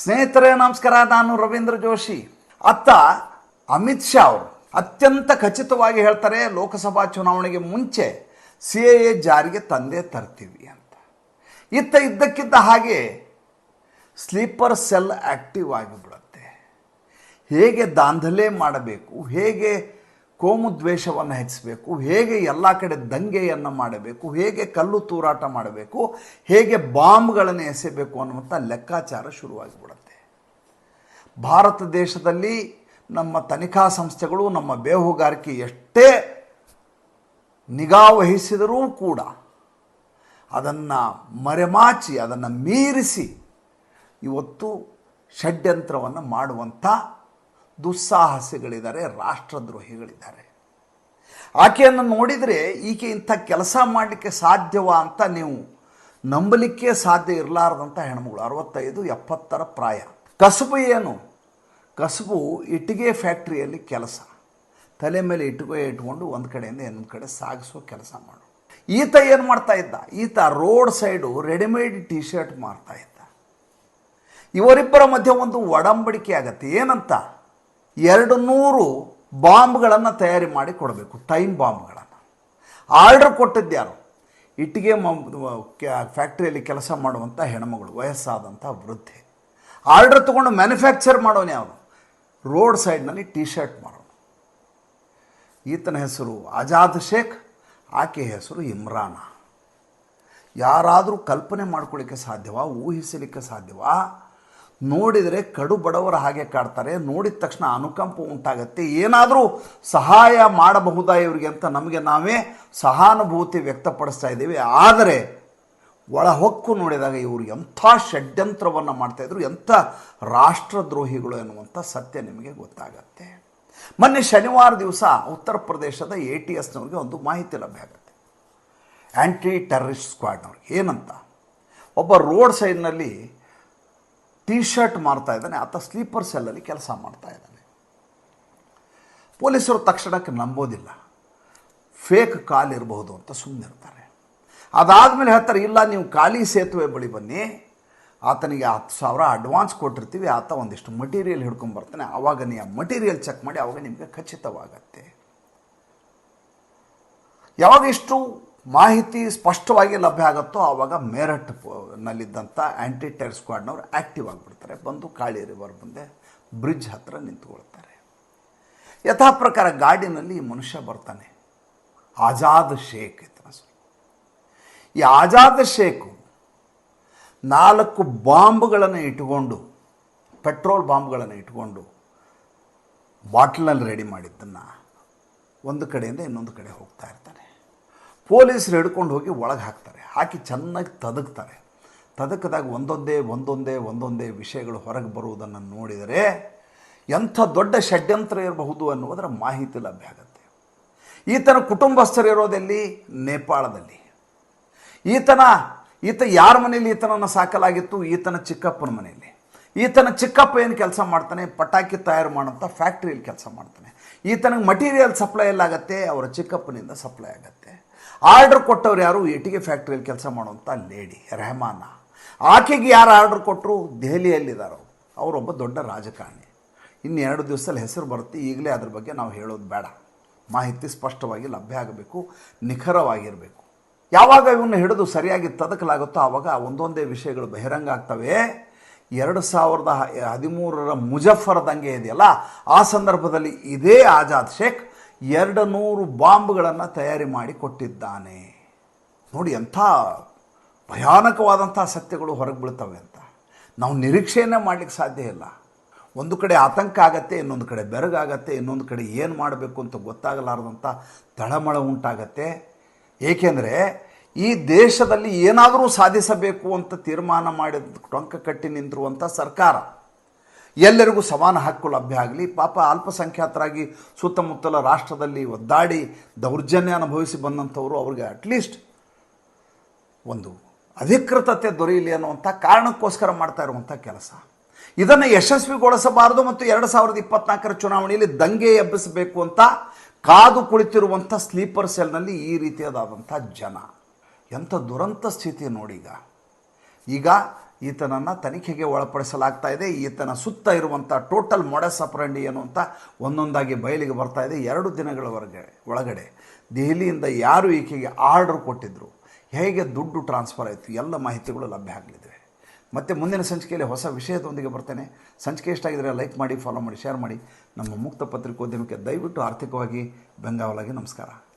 ಸ್ನೇಹಿತರೇ, ನಮಸ್ಕಾರ, ನಾನು ರವೀಂದ್ರ ಜೋಶಿ. ಅತ್ತ ಅಮಿತ್ ಶಾ ಅವರು ಅತ್ಯಂತ ಖಚಿತವಾಗಿ ಹೇಳ್ತಾರೆ, ಲೋಕಸಭಾ ಚುನಾವಣೆಗೆ ಮುಂಚೆ ಸಿ ಎ ಜಾರಿಗೆ ತಂದೆ ತರ್ತೀವಿ ಅಂತ. ಇತ್ತ ಇದ್ದಕ್ಕಿದ್ದ ಹಾಗೆ ಸ್ಲೀಪರ್ ಸೆಲ್ ಆಕ್ಟಿವ್ ಆಗಿಬಿಡುತ್ತೆ. ಹೇಗೆ ದಾಂಧಲೆ ಮಾಡಬೇಕು, ಹೇಗೆ ಕೋಮು ದ್ವೇಷವನ್ನು ಹೆಚ್ಚಿಸಬೇಕು, ಹೇಗೆ ಎಲ್ಲ ಕಡೆ ದಂಗೆಯನ್ನು ಮಾಡಬೇಕು, ಹೇಗೆ ಕಲ್ಲು ತೂರಾಟ ಮಾಡಬೇಕು, ಹೇಗೆ ಬಾಂಬ್ಗಳನ್ನು ಎಸೆಯಬೇಕು ಅನ್ನುವಂಥ ಲೆಕ್ಕಾಚಾರ ಶುರುವಾಗಿಬಿಡುತ್ತೆ. ಭಾರತ ದೇಶದಲ್ಲಿ ನಮ್ಮ ತನಿಖಾ ಸಂಸ್ಥೆಗಳು, ನಮ್ಮ ಬೇಹುಗಾರಿಕೆ ಎಷ್ಟೇ ನಿಗಾ ವಹಿಸಿದರೂ ಕೂಡ ಅದನ್ನು ಮರೆಮಾಚಿ, ಅದನ್ನು ಮೀರಿಸಿ ಇವತ್ತು ಷಡ್ಯಂತ್ರವನ್ನು ಮಾಡುವಂಥ ದುಸ್ಸಾಹಸಿಗಳಿದ್ದಾರೆ, ರಾಷ್ಟ್ರದ್ರೋಹಿಗಳಿದ್ದಾರೆ. ಆಕೆಯನ್ನು ನೋಡಿದರೆ ಈಕೆ ಇಂಥ ಕೆಲಸ ಮಾಡಲಿಕ್ಕೆ ಸಾಧ್ಯವಾ ಅಂತ ನೀವು ನಂಬಲಿಕ್ಕೆ ಸಾಧ್ಯ ಇರಲಾರ್ದಂಥ ಹೆಣ್ಮಗಳು, ಅರವತ್ತೈದು, ಎಪ್ಪತ್ತರ ಪ್ರಾಯ. ಕಸುಬು ಏನು? ಕಸುಬು ಇಟ್ಟಿಗೆ ಫ್ಯಾಕ್ಟ್ರಿಯಲ್ಲಿ ಕೆಲಸ. ತಲೆ ಮೇಲೆ ಇಟ್ಟಿಗೆ ಇಟ್ಕೊಂಡು ಒಂದು ಕಡೆಯಿಂದ ಇನ್ನೊಂದು ಕಡೆ ಸಾಗಿಸೋ ಕೆಲಸ ಮಾಡು. ಈತ ಏನು ಮಾಡ್ತಾ ಇದ್ದ? ಈತ road side readymade T shirt ಮಾರ್ತಾ ಇದ್ದ. ಇವರಿಬ್ಬರ ಮಧ್ಯೆ ಒಂದು ಒಡಂಬಡಿಕೆ ಆಗತ್ತೆ. ಏನಂತ? ಎರಡು ನೂರು ಬಾಂಬ್ಗಳನ್ನು ತಯಾರಿ ಮಾಡಿ ಕೊಡಬೇಕು, ಟೈಮ್ ಬಾಂಬ್ಗಳನ್ನು. ಆರ್ಡರ್ ಕೊಟ್ಟಿದ್ದ್ಯಾರು ಇಟ್ಟಿಗೆ ಫ್ಯಾಕ್ಟ್ರಿಯಲ್ಲಿ ಕೆಲಸ ಮಾಡುವಂಥ ಹೆಣ್ಮಗಳು ವಯಸ್ಸಾದಂಥ ವೃದ್ಧೆ. ಆರ್ಡರ್ ತೊಗೊಂಡು ಮ್ಯಾನುಫ್ಯಾಕ್ಚರ್ ಮಾಡೋನು ಯಾವನು ರೋಡ್ ಸೈಡ್ನಲ್ಲಿ ಟೀ ಶರ್ಟ್ ಮಾಡೋನು ಈತನ ಹೆಸರು ಆಜಾದ್ ಶೇಖ್ ಆಕೆ ಹೆಸರು ಇಮ್ರಾನ. ಯಾರಾದರೂ ಕಲ್ಪನೆ ಮಾಡ್ಕೊಳ್ಳಿಕ್ಕೆ ಸಾಧ್ಯವಾ, ಊಹಿಸಲಿಕ್ಕೆ ಸಾಧ್ಯವಾ? ನೋಡಿದರೆ ಕಡು ಬಡವರ ಹಾಗೆ ಕಾಡ್ತಾರೆ. ನೋಡಿದ ತಕ್ಷಣ ಅನುಕಂಪ ಉಂಟಾಗತ್ತೆ. ಏನಾದರೂ ಸಹಾಯ ಮಾಡಬಹುದಾ ಇವರಿಗೆ ಅಂತ ನಮಗೆ ನಾವೇ ಸಹಾನುಭೂತಿ ವ್ಯಕ್ತಪಡಿಸ್ತಾ ಇದ್ದೀವಿ. ಆದರೆ ಒಳಹೊಕ್ಕು ನೋಡಿದಾಗ ಇವರು ಎಂಥ ಷಡ್ಯಂತ್ರವನ್ನು ಮಾಡ್ತಾಯಿದ್ರು ಎಂಥ ರಾಷ್ಟ್ರದ್ರೋಹಿಗಳು ಎನ್ನುವಂಥ ಸತ್ಯ ನಿಮಗೆ ಗೊತ್ತಾಗತ್ತೆ. ಮೊನ್ನೆ ಶನಿವಾರ ದಿವಸ ಉತ್ತರ ಪ್ರದೇಶದ ಎ ಟಿ ಎಸ್ನವ್ರಿಗೆ ಒಂದು ಮಾಹಿತಿ ಲಭ್ಯ ಆಗುತ್ತೆ. ಆ್ಯಂಟಿ ಟೆರರಿಸ್ಟ್ ಸ್ಕ್ವಾಡ್ನವ್ರಿಗೆ ಏನಂತ? ಒಬ್ಬ ರೋಡ್ ಸೈಡ್ನಲ್ಲಿ ಟಿ ಶರ್ಟ್ ಮಾರ್ತಾ ಇದ್ದಾನೆ, ಆತ ಸ್ಲೀಪರ್ ಸೆಲ್ಲಲ್ಲಿ ಕೆಲಸ ಮಾಡ್ತಾ ಇದ್ದಾನೆ. ಪೊಲೀಸರು ತಕ್ಷಣಕ್ಕೆ ನಂಬೋದಿಲ್ಲ. ಫೇಕ್ ಕಾಲ್ ಇರಬಹುದು ಅಂತ ಸುಮ್ಮನಿರ್ತಾರೆ ಅದಾದಮೇಲೆ ಹೇಳ್ತಾರೆ, ಇಲ್ಲ, ನೀವು ಖಾಲಿ ಸೇತುವೆ ಬಳಿ ಬನ್ನಿ. ಆತನಿಗೆ ಹತ್ತು ಸಾವಿರ ಅಡ್ವಾನ್ಸ್ ಕೊಟ್ಟಿರ್ತೀವಿ, ಆತ ಒಂದಿಷ್ಟು ಮಟೀರಿಯಲ್ ಹಿಡ್ಕೊಂಡು ಬರ್ತಾನೆ. ಆವಾಗ ನೀವು ಮಟೀರಿಯಲ್ ಚೆಕ್ ಮಾಡಿ ಆವಾಗ ನಿಮಗೆ ಖಚಿತವಾಗತ್ತೆ. ಯಾವಾಗ ಇಷ್ಟು ಮಾಹಿತಿ ಸ್ಪಷ್ಟವಾಗಿ ಲಭ್ಯ ಆಗುತ್ತೋ ಆವಾಗ ಮೇರಟ್ ನಲ್ಲಿದ್ದಂಥ ಆ್ಯಂಟಿ ಟೆರ್ ಸ್ಕ್ವಾಡ್ನವ್ರು ಆ್ಯಕ್ಟಿವ್ ಆಗಿಬಿಡ್ತಾರೆ. ಬಂದು ಕಾಳಿ ರಿವರ್ ಮುಂದೆ ಬ್ರಿಡ್ಜ್ ಹತ್ತಿರ ನಿಂತುಕೊಳ್ತಾರೆ. ಯಥಾ ಪ್ರಕಾರ ಗಾಡಿನಲ್ಲಿ ಈ ಮನುಷ್ಯ ಬರ್ತಾನೆ. ಆಜಾದ್ ಶೇಖ್ ಇತ್ತ. ಈ ಆಜಾದ್ ಶೇಖು ನಾಲ್ಕು ಬಾಂಬ್ಗಳನ್ನು ಇಟ್ಕೊಂಡು, ಪೆಟ್ರೋಲ್ ಬಾಂಬ್ಗಳನ್ನು ಇಟ್ಕೊಂಡು ಬಾಟ್ಲಲ್ಲಿ ರೆಡಿ ಮಾಡಿದ್ದನ್ನು ಒಂದು ಕಡೆಯಿಂದ ಇನ್ನೊಂದು ಕಡೆ ಹೋಗ್ತಾ ಇರ್ತಾನೆ. ಪೊಲೀಸರು ಹಿಡ್ಕೊಂಡು ಹೋಗಿ ಒಳಗೆ ಹಾಕ್ತಾರೆ. ಹಾಕಿ ಚೆನ್ನಾಗಿ ತದಕ್ತಾರೆ ತದಕದಾಗ ಒಂದೊಂದೇ ಒಂದೊಂದೇ ಒಂದೊಂದೇ ವಿಷಯಗಳು ಹೊರಗೆ ಬರುವುದನ್ನು ನೋಡಿದರೆ ಎಂಥ ದೊಡ್ಡ ಷಡ್ಯಂತ್ರ ಇರಬಹುದು ಅನ್ನುವುದರ ಮಾಹಿತಿ ಲಭ್ಯ ಆಗುತ್ತೆ. ಈತನ ಕುಟುಂಬಸ್ಥರಿರೋದೆಲ್ಲಿ ನೇಪಾಳದಲ್ಲಿ. ಈತನ, ಈತ ಯಾರ ಮನೇಲಿ ಈತನನ್ನು ಸಾಕಲಾಗಿತ್ತು? ಈತನ ಚಿಕ್ಕಪ್ಪನ ಮನೆಯಲ್ಲಿ. ಈತನ ಚಿಕ್ಕಪ್ಪ ಏನು ಕೆಲಸ ಮಾಡ್ತಾನೆ? ಪಟಾಕಿ ತಯಾರು ಮಾಡೋಂಥ ಫ್ಯಾಕ್ಟ್ರಿಯಲ್ಲಿ ಕೆಲಸ ಮಾಡ್ತಾನೆ. ಈತನಿಗೆ ಮಟೀರಿಯಲ್ ಸಪ್ಲೈ ಎಲ್ಲಾಗತ್ತೆ ಅವರ ಚಿಕ್ಕಪ್ಪನಿಂದ ಸಪ್ಲೈ ಆಗತ್ತೆ. ಆರ್ಡರ್ ಕೊಟ್ಟವ್ರು ಯಾರು? ಇಟ್ಟಿಗೆ ಫ್ಯಾಕ್ಟ್ರಿಯಲ್ಲಿ ಕೆಲಸ ಮಾಡುವಂಥ ಲೇಡಿ, ರೆಹಮಾನ. ಆಕೆಗೆ ಯಾರು ಆರ್ಡ್ರ್ ಕೊಟ್ಟರು ದೆಹಲಿಯಲ್ಲಿದ್ದಾರೆ ಅವರೊಬ್ಬ ದೊಡ್ಡ ರಾಜಕಾರಣಿ. ಇನ್ನು ಎರಡು ದಿವಸದಲ್ಲಿ ಹೆಸರು ಬರುತ್ತೆ. ಈಗಲೇ ಅದ್ರ ಬಗ್ಗೆ ನಾವು ಹೇಳೋದು ಬೇಡ. ಮಾಹಿತಿ ಸ್ಪಷ್ಟವಾಗಿ ಲಭ್ಯ ಆಗಬೇಕು, ನಿಖರವಾಗಿರಬೇಕು. ಯಾವಾಗ ಇವನ್ನ ಹಿಡಿದು ಸರಿಯಾಗಿ ತದಕಲಾಗುತ್ತೋ ಆವಾಗ ಒಂದೊಂದೇ ವಿಷಯಗಳು ಬಹಿರಂಗ ಆಗ್ತವೆ. ಎರಡು ಸಾವಿರದ ಹದಿಮೂರರ ಮುಜಫರ್ ದಂಗೆ ಇದೆಯಲ್ಲ? ಆ ಸಂದರ್ಭದಲ್ಲಿ ಇದೇ ಆಜಾದ್ ಶೇಖ್ ಎರಡು ನೂರು ಬಾಂಬ್ಗಳನ್ನು ತಯಾರಿ ಮಾಡಿ ಕೊಟ್ಟಿದ್ದಾನೆ. ನೋಡಿ ಎಂಥ ಭಯಾನಕವಾದಂಥ ಸತ್ಯಗಳು ಹೊರಗೆ ಬೀಳ್ತವೆ ಅಂತ. ನಾವು ನಿರೀಕ್ಷೆಯನ್ನೇ ಮಾಡಲಿಕ್ಕೆ ಸಾಧ್ಯ ಇಲ್ಲ. ಒಂದು ಕಡೆ ಆತಂಕ ಆಗತ್ತೆ, ಇನ್ನೊಂದು ಕಡೆ ಬೆರಗಾಗತ್ತೆ ಇನ್ನೊಂದು ಕಡೆ ಏನು ಮಾಡಬೇಕು ಅಂತ ಗೊತ್ತಾಗಲಾರದಂಥ ತಳಮಳ ಉಂಟಾಗತ್ತೆ. ಏಕೆಂದರೆ ಈ ದೇಶದಲ್ಲಿ ಏನಾದರೂ ಸಾಧಿಸಬೇಕು ಅಂತ ತೀರ್ಮಾನ ಮಾಡಿದ, ಟೊಂಕ ಕಟ್ಟಿ ನಿಂತಿರುವಂಥ ಸರ್ಕಾರ ಎಲ್ಲರಿಗೂ ಸಮಾನ ಹಕ್ಕು ಲಭ್ಯ ಆಗಲಿ. ಪಾಪ ಅಲ್ಪಸಂಖ್ಯಾತರಾಗಿ ಸುತ್ತಮುತ್ತಲ ರಾಷ್ಟ್ರದಲ್ಲಿ ಒದ್ದಾಡಿ ದೌರ್ಜನ್ಯ ಅನುಭವಿಸಿ ಬಂದಂಥವರು ಅವ್ರಿಗೆ ಅಟ್ಲೀಸ್ಟ್ ಒಂದು ಅಧಿಕೃತತೆ ದೊರೆಯಲಿ ಅನ್ನುವಂಥ ಕಾರಣಕ್ಕೋಸ್ಕರ ಮಾಡ್ತಾ ಇರುವಂಥ ಕೆಲಸ. ಇದನ್ನು ಯಶಸ್ವಿಗೊಳಿಸಬಾರದು ಮತ್ತು ಎರಡು ಸಾವಿರದ ಇಪ್ಪತ್ನಾಲ್ಕರ ಚುನಾವಣೆಯಲ್ಲಿ ದಂಗೆ ಎಬ್ಬಿಸಬೇಕು ಅಂತ ಕಾದು ಕುಳಿತಿರುವಂಥ ಸ್ಲೀಪರ್ ಸೆಲ್ನಲ್ಲಿ ಈ ರೀತಿಯಾದಂಥ ಜನ. ಎಂಥ ದುರಂತ ಸ್ಥಿತಿ ನೋಡೀಗ. ಈಗ ಈತನನ್ನು ತನಿಖೆಗೆ ಒಳಪಡಿಸಲಾಗ್ತಾ ಇದೆ. ಈತನ ಸುತ್ತ ಇರುವಂಥ ಟೋಟಲ್ ಮೊಡಸ್ ಅಪರಂಡಿ ಏನು ಅಂತ ಒಂದೊಂದಾಗಿ ಬಯಲಿಗೆ ಬರ್ತಾ ಇದೆ ಎರಡು ದಿನಗಳವರೆಗೆ ಒಳಗಡೆ. ದೆಹಲಿಯಿಂದ ಯಾರು ಈಕೆಗೆ ಆರ್ಡರ್ ಕೊಟ್ಟಿದ್ದರು ಹೇಗೆ ದುಡ್ಡು ಟ್ರಾನ್ಸ್ಫರ್ ಆಯಿತು, ಎಲ್ಲ ಮಾಹಿತಿಗಳು ಲಭ್ಯ ಆಗಲಿದೆ. ಮತ್ತು ಮುಂದಿನ ಸಂಚಿಕೆಯಲ್ಲಿ ಹೊಸ ವಿಷಯದೊಂದಿಗೆ ಬರ್ತೇನೆ. ಸಂಚಿಕೆ ಇಷ್ಟಾಗಿದ್ದರೆ ಲೈಕ್ ಮಾಡಿ ಫಾಲೋ ಮಾಡಿ ಶೇರ್ ಮಾಡಿ. ನಮ್ಮ ಮುಕ್ತ ಪತ್ರಿಕೋದ್ಯಮಕ್ಕೆ ದಯವಿಟ್ಟು ಆರ್ಥಿಕವಾಗಿ ಬೆಂಗಾವಲಾಗಿ ನಮಸ್ಕಾರ.